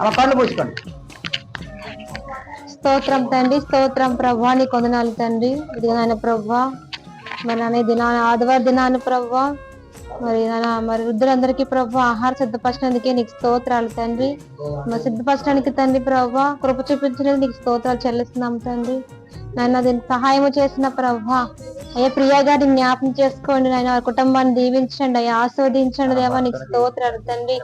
అలా కళ్ళు పోసుకోండి. స్తోత్రం తండ్రి స్తోత్రం ప్రభా. నీ కొందనాలు తండ్రి. ఇది నాయన ప్రభా. మరి అనే దినా ఆదివారం దినాన్ని ప్రభా. మరి మరి వృద్ధులందరికీ ప్రభా ఆహార సిద్ధపరచడానికి నీకు స్తోత్రాలు తండ్రి. మరి సిద్ధపరచడానికి తండ్రి ప్రభా కృప చూపించడానికి నీకు స్తోత్రాలు చెల్లిస్తున్నాం తండ్రి. నన్ను దీనికి సహాయం చేసిన ప్రభా అయ్యా ప్రియా గారిని జ్ఞాపం చేసుకోండి నాయన వారి కుటుంబాన్ని దీవించండి అయ్యా ఆస్వాదించండి దేవా నీకు స్తోత్రాలు తండ్రి.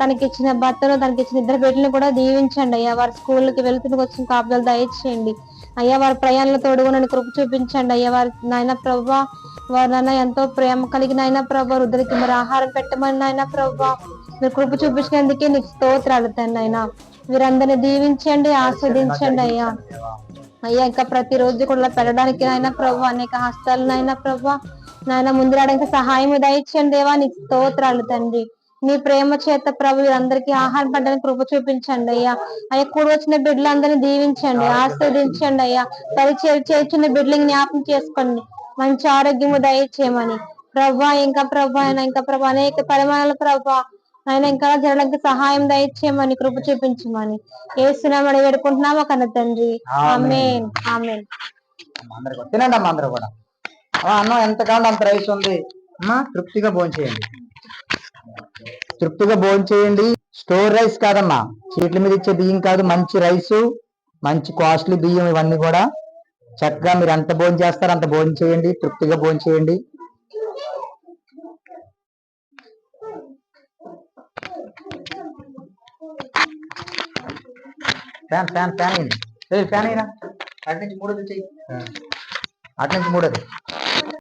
తనకి ఇచ్చిన భర్తను తనకి ఇచ్చిన ఇద్దరు బిడ్డలను కూడా దీవించండి అయ్యా. వారి స్కూల్కి వెళ్తున్న వచ్చిన కాపుదలు దయచేయండి. అయ్యా వారి ప్రయాణంలో తోడుగా కృప చూపించండి అయ్యా. వారి నాయన ప్రభా వారి నాయన ఎంతో ప్రేమ కలిగిన అయినా ప్రభా వృద్ధులకి మరి ఆహారం పెట్టమని నాయన ప్రభా మీరు కృప చూపించినందుకే నీకు స్తోత్రాలు తండ్రి అయినా వీరందరిని దీవించండి ఆస్వాదించండి అయ్యా. అయ్యా ఇంకా ప్రతి రోజు కూడా పెట్టడానికి నాయన ప్రభు అనేక హస్తాలు నాయన ప్రభు. నాయన ముందు రావడానికి సహాయం దయచండి దేవా నీకు స్తోత్రాలు తండ్రి. నీ ప్రేమ చేత ప్రభు అందరికి ఆహారం పడ్డానికి కృప చూపించండి అయ్యా. అయ్యా కూడి వచ్చిన బిడ్డలందరినీ దీవించండి ఆస్వాదించండి అయ్యా. పరిచయం చేర్చిన బిడ్లింగ్ జ్ఞాపకం చేసుకోండి. మంచి ఆరోగ్యము దయచేయమని. ప్రభా ఇంకా ప్రభా ఇంకా ప్రభా అనేక పరిమాణాల ప్రభా. ఆయన ఇంకా జరగడానికి సహాయం దయచేయమని కృప చూపించమని ఏసునామని వేడుకుంటున్నామా కన్న తండ్రి. ఆమెన్. ఆమెన్. అందరు కూడా. తినండి అమ్మా అందరూ కూడా. అన్నం ఎంత కావాలో అంత రైస్ ఉంది? అమ్మా తృప్తిగా భోజనం చేయండి. తృప్తిగా భోజనం చేయండి. స్టోర్ రైస్ కాదమ్మా. చీట్ల మీద ఇచ్చే బియ్యం కాదు మంచి రైస్ మంచి కాస్ట్లీ బియ్యం ఇవన్నీ కూడా. చక్కగా మీరు ఎంత భోజనం చేస్తారో అంత భోజనం చేయండి. తృప్తిగా భోజనం చేయండి. ఫ్యాన్ ఫ్యాన్ ఫ్యాన్ అయింది ఫ్యాన్ అయినా అటు నుంచి మూడోది చెయ్యి అటు నుంచి మూడోది